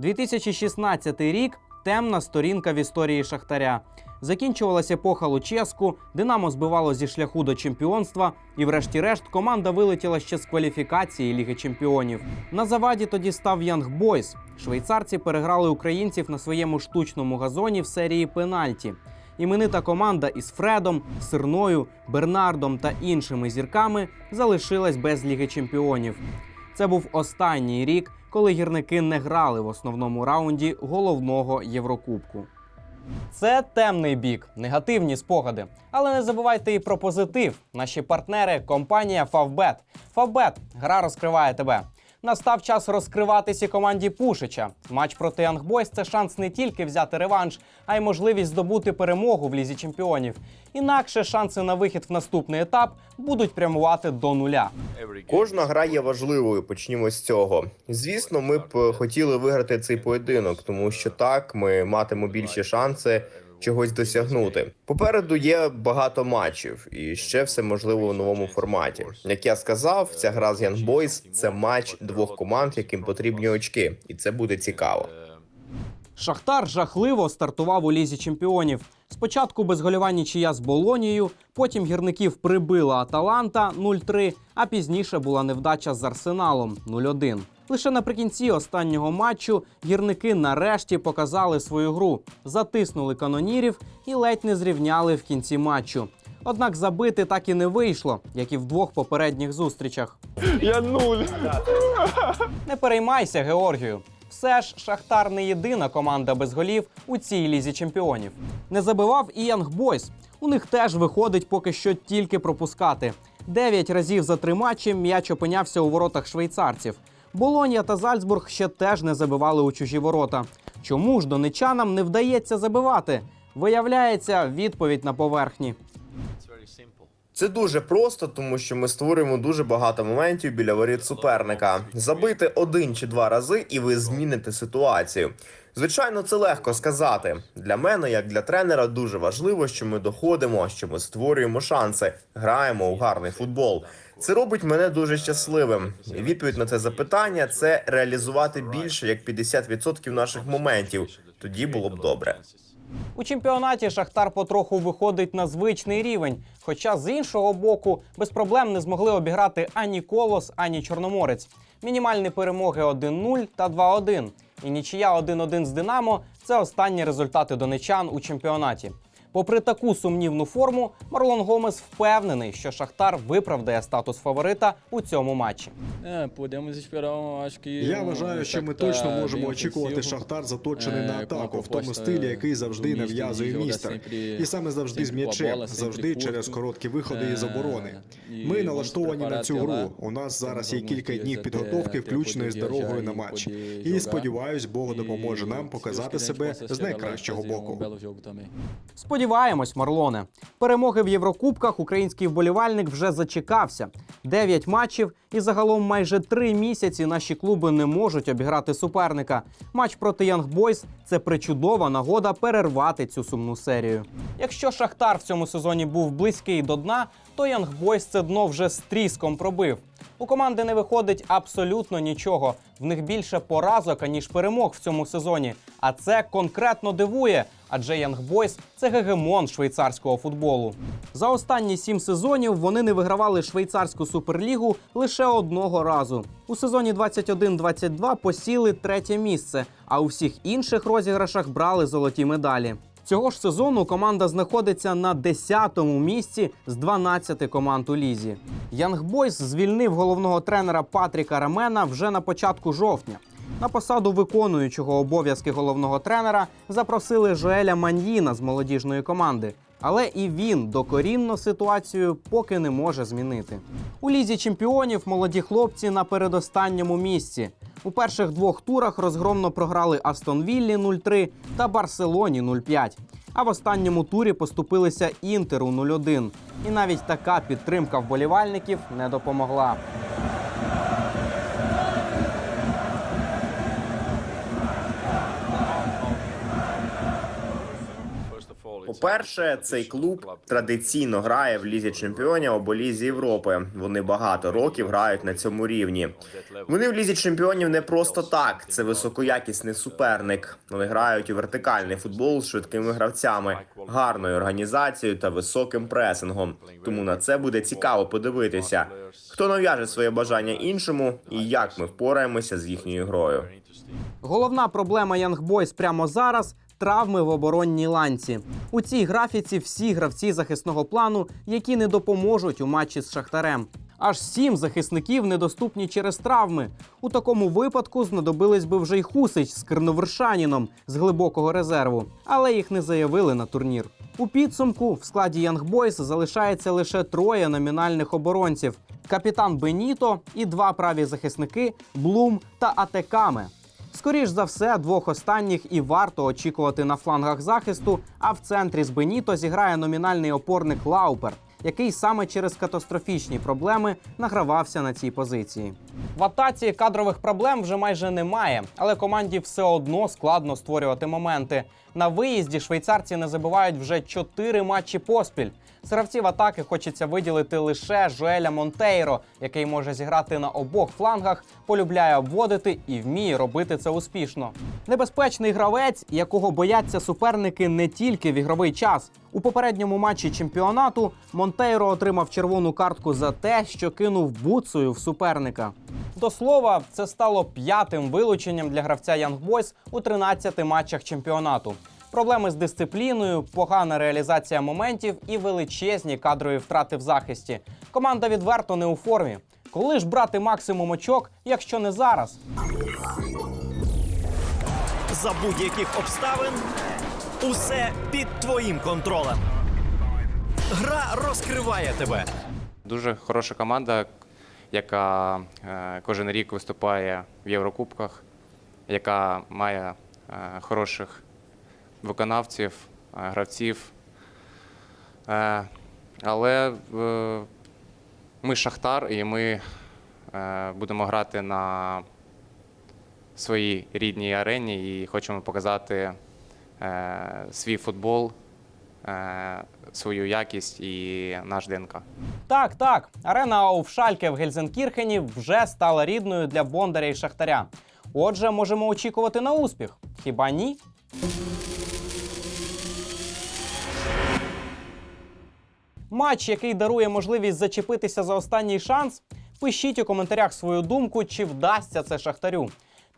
2016 рік темна сторінка в історії Шахтаря. Закінчувалася епоха Луческу, Динамо збивало зі шляху до чемпіонства, і, врешті-решт, команда вилетіла ще з кваліфікації Ліги Чемпіонів. На заваді тоді став Янг Бойс. Швейцарці переграли українців на своєму штучному газоні в серії пенальті. Іменита команда із Фредом, Сирною, Бернардом та іншими зірками залишилась без Ліги Чемпіонів. Це був останній рік, коли гірники не грали в основному раунді головного Єврокубку. Це темний бік, негативні спогади. Але не забувайте і про позитив. Наші партнери компанія Favbet. Favbet – гра розкриває тебе. Настав час розкриватися команді Пушича. Матч проти Boys – це шанс не тільки взяти реванш, а й можливість здобути перемогу в лізі чемпіонів. Інакше шанси на вихід в наступний етап будуть прямувати до нуля. Кожна гра є важливою. Почнімо з цього. Звісно, ми б хотіли виграти цей поєдинок, тому що так ми матимемо більші шанси чогось досягнути. Попереду є багато матчів, і ще все можливо у новому форматі. Як я сказав, ця гра з Young Boys – це матч двох команд, яким потрібні очки, і це буде цікаво. Шахтар жахливо стартував у лізі чемпіонів. Спочатку безгольова нічия з Болонією, потім гірників прибила Аталанта 0-3, а пізніше була невдача з Арсеналом 0-1. Лише наприкінці останнього матчу гірники нарешті показали свою гру, затиснули канонірів і ледь не зрівняли в кінці матчу. Однак забити так і не вийшло, як і в двох попередніх зустрічах. Я нуль. Не переймайся, Георгію. Все ж Шахтар не єдина команда без голів у цій лізі чемпіонів. Не забивав і Янг Бойс. У них теж виходить поки що тільки пропускати. Дев'ять разів за три матчі м'яч опинявся у воротах швейцарців. Болонія та Зальцбург ще теж не забивали у чужі ворота. Чому ж донечанам не вдається забивати? Виявляється, відповідь на поверхні. Це дуже просто, тому що ми створюємо дуже багато моментів біля воріт суперника. Забити один чи два рази, і ви зміните ситуацію. Звичайно, це легко сказати. Для мене, як для тренера, дуже важливо, що ми доходимо, що ми створюємо шанси, граємо у гарний футбол. Це робить мене дуже щасливим. Відповідь на це запитання це реалізувати більше як 50% наших моментів. Тоді було б добре. У чемпіонаті Шахтар потроху виходить на звичний рівень. Хоча з іншого боку без проблем не змогли обіграти ані Колос, ані Чорноморець. Мінімальні перемоги 1-0 та 2-1. І нічия 1-1 з Динамо це останні результати донечан у чемпіонаті. Попри таку сумнівну форму, Марлон Гомес впевнений, що Шахтар виправдає статус фаворита у цьому матчі. Que. Я вважаю, що ми точно можемо очікувати. Шахтар заточений на Е, атаку в тому стилі, який е, завжди нав'язує містер. І саме завжди з м'ячем, завжди через короткі виходи із Е, оборони. Ми налаштовані на цю гру. У нас зараз є кілька днів підготовки, те, включно з дорогою на матч. І сподіваюсь, Бог допоможе нам показати себе з найкращого боку. Сподіваємось, Марлоне. Перемоги в Єврокубках український вболівальник вже зачекався. Дев'ять матчів і загалом майже три місяці наші клуби не можуть обіграти суперника. Матч проти Янг Бойс це причудова нагода перервати цю сумну серію. Якщо Шахтар в цьому сезоні був близький до дна, то Янг Бойс це дно вже з тріском пробив. У команди не виходить абсолютно нічого. В них більше поразок, аніж перемог в цьому сезоні. А це конкретно дивує, адже Янг Бойс це гегемон швейцарського футболу. За останні сім сезонів вони не вигравали швейцарську суперлігу лише одного разу. У сезоні 21-22 посіли третє місце, а у всіх інших розіграшах брали золоті медалі. Цього ж сезону команда знаходиться на 10-му місці з 12 команд у лізі. Янг Бойс звільнив головного тренера Патріка Рамена вже на початку жовтня. На посаду виконуючого обов'язки головного тренера запросили Жоеля Маньїна з молодіжної команди. Але і він докорінно ситуацію поки не може змінити. У лізі чемпіонів молоді хлопці на передостанньому місці. У перших двох турах розгромно програли Астон Віллі 0-3 та Барселоні 0-5. А в останньому турі поступилися Інтеру 0-1. І навіть така підтримка вболівальників не допомогла. По-перше, цей клуб традиційно грає в лізі чемпіонів або лізі Європи. Вони багато років грають на цьому рівні. Вони в лізі чемпіонів не просто так. Це високоякісний суперник. Вони грають у вертикальний футбол з швидкими гравцями, гарною організацією та високим пресингом. Тому на це буде цікаво подивитися, хто нав'яже своє бажання іншому і як ми впораємося з їхньою грою. Головна проблема Boys прямо зараз травми в оборонній ланці. У цій графіці всі гравці захисного плану, які не допоможуть у матчі з Шахтарем. Аж сім захисників недоступні через травми. У такому випадку знадобились би вже й Хусич з Кирновершаніном з глибокого резерву, але їх не заявили на турнір. У підсумку в складі Boys залишається лише троє номінальних оборонців: капітан Беніто і два праві захисники Блум та Атекаме. Скоріш за все, двох останніх і варто очікувати на флангах захисту. А в центрі з Беніто зіграє номінальний опорник Лаупер, який саме через катастрофічні проблеми награвався на цій позиції. В атаці кадрових проблем вже майже немає, але команді все одно складно створювати моменти. На виїзді швейцарці не забивають вже чотири матчі поспіль. З атаки хочеться виділити лише Жоеля Монтейро, який може зіграти на обох флангах, полюбляє обводити і вміє робити це успішно. Небезпечний гравець, якого бояться суперники не тільки в ігровий час. У попередньому матчі чемпіонату Монтейро отримав червону картку за те, що кинув буцею в суперника. До слова, це стало п'ятим вилученням для гравця Young Boys у 13 матчах чемпіонату. Проблеми з дисципліною, погана реалізація моментів і величезні кадрові втрати в захисті. Команда відверто не у формі. Коли ж брати максимум очок, якщо не зараз? За будь-яких обставин усе під твоїм контролем. Гра розкриває тебе. Дуже хороша команда, яка е, кожен рік виступає в Єврокубках, яка має е, хороших виконавців, е, гравців. Але ми Шахтар і ми будемо грати на своїй рідній арені і хочемо показати свій футбол, свою якість і наш ДНК. Так, так. Арена Ауфшальке в Гельзенкірхені вже стала рідною для Бондаря і Шахтаря. Отже, можемо очікувати на успіх. Хіба ні? Матч, який дарує можливість зачепитися за останній шанс. Пишіть у коментарях свою думку, чи вдасться це Шахтарю.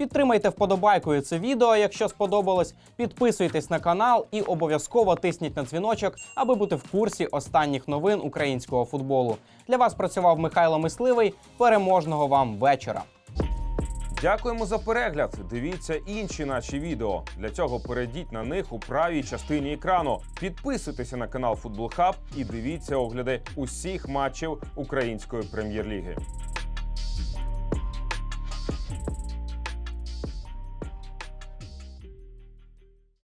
Підтримайте вподобайкою це відео, якщо сподобалось. Підписуйтесь на канал і обов'язково тисніть на дзвіночок, аби бути в курсі останніх новин українського футболу. Для вас працював Михайло Мисливий. Переможного вам вечора! Дякуємо за перегляд. Дивіться інші наші відео. Для цього перейдіть на них у правій частині екрану. Підписуйтеся на канал Футбол Хаб і дивіться огляди усіх матчів української прем'єр-ліги.